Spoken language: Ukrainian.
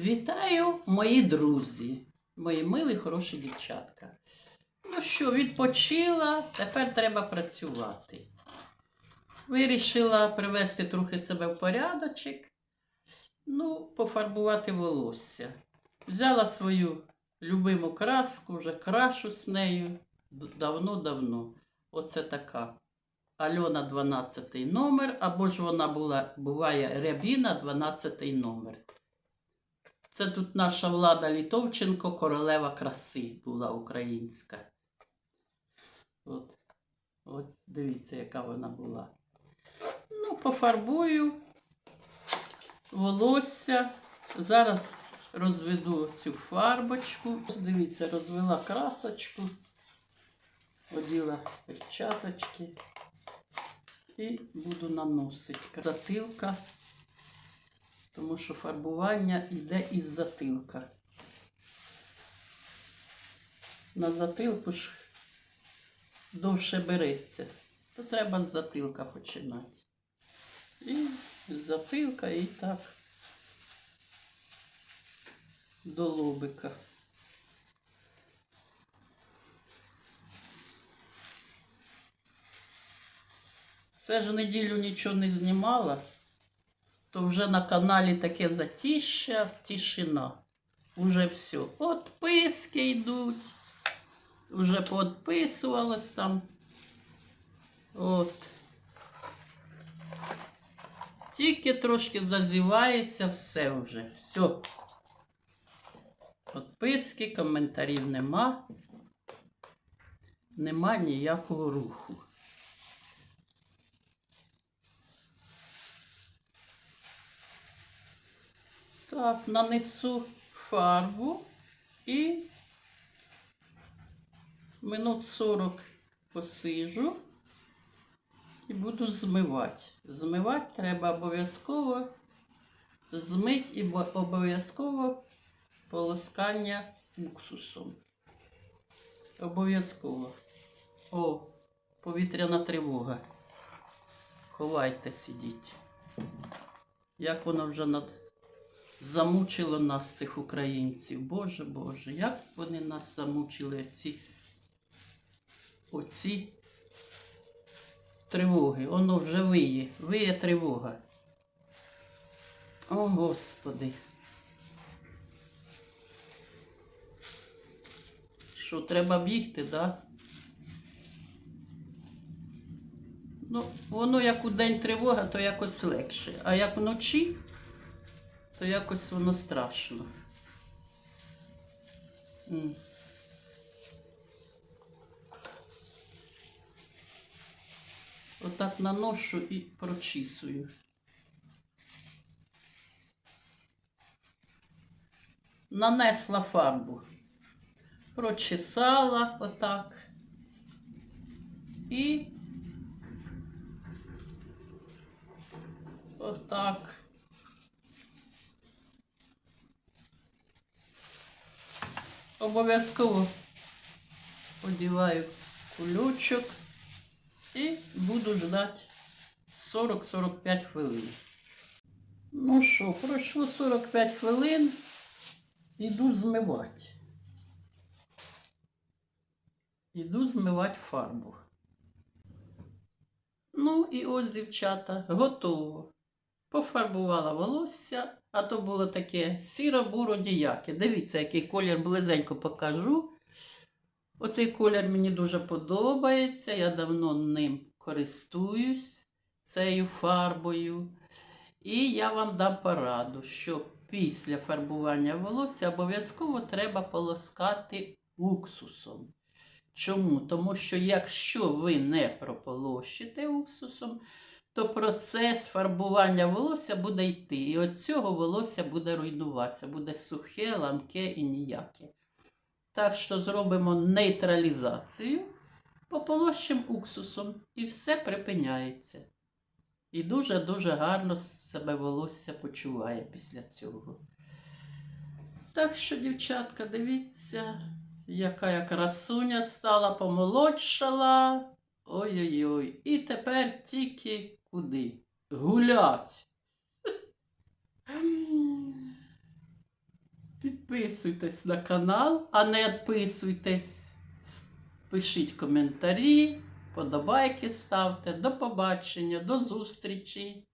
Вітаю, мої друзі, мої милі, хороші дівчатка. Ну що, відпочила, тепер треба працювати. Вирішила привести трохи себе в порядочок, ну, пофарбувати волосся. Взяла свою любиму краску, вже крашу з нею давно-давно. Оце така. Альона 12 номер, або ж вона була, буває Рябіна 12 номер. Це тут наша влада Літовченко, королева краси була українська. От, от дивіться, яка вона була. Ну, пофарбую волосся. Зараз розведу цю фарбочку. Дивіться, розвела красочку, оділа перчаточки і буду наносити. Затилка тому що фарбування йде із затилка. На затилку ж довше береться, то треба з затилка починати. І з затилка і так до лобика. Це ж неділю нічого не знімала то вже на каналі таке затіща, тишина. Уже все. Отписки йдуть. Уже поотписувалось там. От. Тільки трошки зазіваєшся, все вже. Все. Отписки, коментарів нема. Нема ніякого руху. Так, нанесу фарбу і минут 40 посижу і буду змивати. Змивати треба обов'язково змить і обов'язково полоскання уксусом. Обов'язково. О, повітряна тривога. Ховайте, сидіть. Як воно вже над замучило нас, цих українців. Боже Боже, як вони нас замучили ці оці тривоги. Воно вже виє, виє тривога. О, Господи. Що, треба бігти, так? Да? Ну, воно як у день тривога, то якось легше. А як вночі, то якось воно страшно. Отак наношу і прочісую. Нанесла фарбу. Прочесала отак. І отак. Обов'язково одіваю кульочок і буду ждати 40-45 хвилин. Ну що, пройшло 45 хвилин, іду змивати. Іду змивати фарбу. Ну і ось, дівчата, готово. Пофарбувала волосся, а то було таке сіро-буро діяке. Дивіться, який колір близенько покажу. Оцей колір мені дуже подобається. Я давно ним користуюсь, цією фарбою. І я вам дам пораду, що після фарбування волосся обов'язково треба полоскати уксусом. Чому? Тому що якщо ви не прополощите уксусом, то процес фарбування волосся буде йти. І від цього волосся буде руйнуватися, буде сухе, ламке і ніяке. Так що зробимо нейтралізацію, пополощимо уксусом і все припиняється. І дуже-дуже гарно себе волосся почуває після цього. Так що, дівчатка, дивіться, яка я красуня стала, помолодшала. Ой-ой-ой. І тепер тільки куди? Гулять. Підписуйтесь на канал, а не відписуйтесь. Пишіть коментарі, подобайки ставте. До побачення, до зустрічі!